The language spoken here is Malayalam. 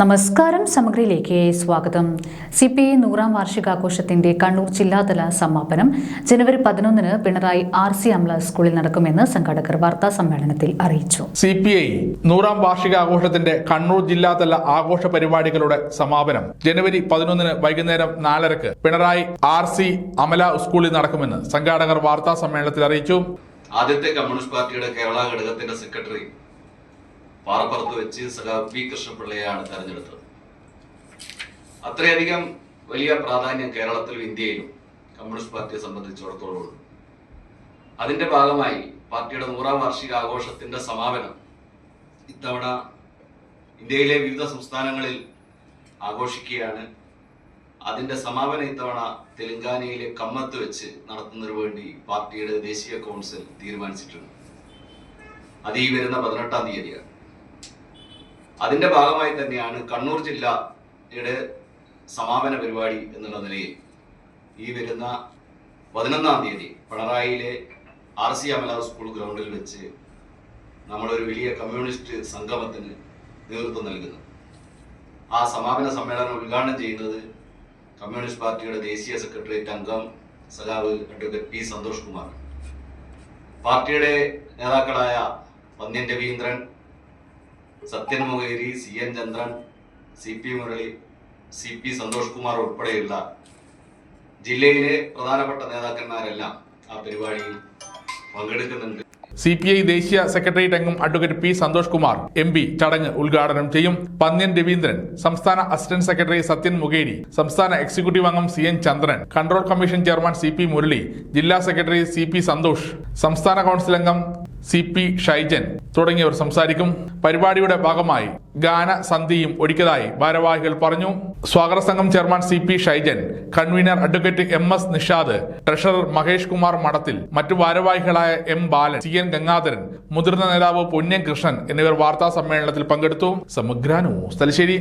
നമസ്കാരം സമഗ്രയിലേക്ക് സ്വാഗതം. സി പി ഐ നൂറാം വാർഷികാഘോഷത്തിന്റെ കണ്ണൂർ ജില്ലാതല സമാപനം ജനുവരി പതിനൊന്നിന് പിണറായി ആർ സി അംല സ്കൂളിൽ നടക്കുമെന്ന് സംഘാടകർ വാർത്താ സമ്മേളനത്തിൽ അറിയിച്ചു. സി പി ഐ നൂറാം വാർഷികാഘോഷത്തിന്റെ കണ്ണൂർ ജില്ലാതല ആഘോഷ പരിപാടികളുടെ സമാപനം ജനുവരി പതിനൊന്നിന് വൈകുന്നേരം നാലരക്ക് പിണറായി ആർ സി അമല സ്കൂളിൽ നടക്കുമെന്ന് സംഘാടകർ വാർത്താ സമ്മേളനത്തിൽ അറിയിച്ചു. ആദ്യത്തെ കമ്മ്യൂണിസ്റ്റ് പാർട്ടിയുടെ കേരള ഘടകത്തിന്റെ സെക്രട്ടറി പാറപ്പുറത്ത് വെച്ച് സഖാവ് പി കൃഷ്ണപിള്ളയാണ് തെരഞ്ഞെടുത്തത്. അത്രയധികം വലിയ പ്രാധാന്യം കേരളത്തിലും ഇന്ത്യയിലും കമ്മ്യൂണിസ്റ്റ് പാർട്ടിയെ സംബന്ധിച്ചിടത്തോളം അതിന്റെ ഭാഗമായി പാർട്ടിയുടെ നൂറാം വാർഷിക ആഘോഷത്തിന്റെ സമാപനം ഇത്തവണ ഇന്ത്യയിലെ വിവിധ സംസ്ഥാനങ്ങളിൽ ആഘോഷിക്കുകയാണ്. അതിന്റെ സമാപനം ഇത്തവണ തെലങ്കാനയിലെ കമ്മത്ത് വെച്ച് നടത്തുന്നതിന് വേണ്ടി പാർട്ടിയുടെ ദേശീയ കൗൺസിൽ തീരുമാനിച്ചിട്ടുണ്ട്. അത് ഈ വരുന്ന പതിനെട്ടാം തീയതിയാണ്. അതിന്റെ ഭാഗമായി തന്നെയാണ് കണ്ണൂർ ജില്ലയുടെ സമാപന പരിപാടി എന്നുള്ള നിലയിൽ ഈ വരുന്ന പതിനൊന്നാം തീയതി പിണറായിയിലെ ആർ സി അമല സ്കൂൾ ഗ്രൗണ്ടിൽ വെച്ച് നമ്മളൊരു വലിയ കമ്മ്യൂണിസ്റ്റ് സംഗമത്തിന് നേതൃത്വം നൽകുന്നു. ആ സമാപന സമ്മേളനം ഉദ്ഘാടനം ചെയ്യുന്നത് കമ്മ്യൂണിസ്റ്റ് പാർട്ടിയുടെ ദേശീയ സെക്രട്ടേറിയറ്റ് അംഗം സഖാവ് അഡ്വക്കേറ്റ് പി സന്തോഷ് കുമാർ. പാർട്ടിയുടെ നേതാക്കളായ Pannyan Raveendran Sathyan Mokeri C N Chandran C P Murali C P Santhosh Kumar ഉൾപ്പെടെയുള്ള ജില്ലയിലെ പ്രധാനപ്പെട്ട നേതാക്കന്മാരെല്ലാം ആ പരിപാടിയിൽ പങ്കെടുക്കുന്നുണ്ട്. സി പി ഐ ദേശീയ സെക്രട്ടേറിയറ്റ് അംഗം advocate P Santhosh Kumar M P ചടങ്ങ് ഉദ്ഘാടനം ചെയ്യും. പന്ന്യൻ രവീന്ദ്രൻ സംസ്ഥാന അസിസ്റ്റന്റ് സെക്രട്ടറി സത്യൻ മുകേരി സംസ്ഥാന എക്സിക്യൂട്ടീവ് അംഗം C N Chandran control commission chairman C P Murali ജില്ലാ സെക്രട്ടറി സി പി സന്തോഷ് സംസ്ഥാന കൗൺസിൽ അംഗം സി പി ഷൈജൻ തുടങ്ങിയവർ സംസാരിക്കും. പരിപാടിയുടെ ഭാഗമായി ഗാന സന്ധിയും ഒരുക്കിയതായി ഭാരവാഹികൾ പറഞ്ഞു. സ്വാഗത സംഘം chairman C P Shaijan convener advocate M S Nishad treasurer Mahesh Kumar Madathil മറ്റു ഭാരവാഹികളായ M Balan C N Gangadharan മുതിർന്ന നേതാവ് പൊന്യൻ കൃഷ്ണൻ എന്നിവർ വാർത്താ സമ്മേളനത്തിൽ പങ്കെടുത്തു. സമഗ്രാനു തലശ്ശേരി.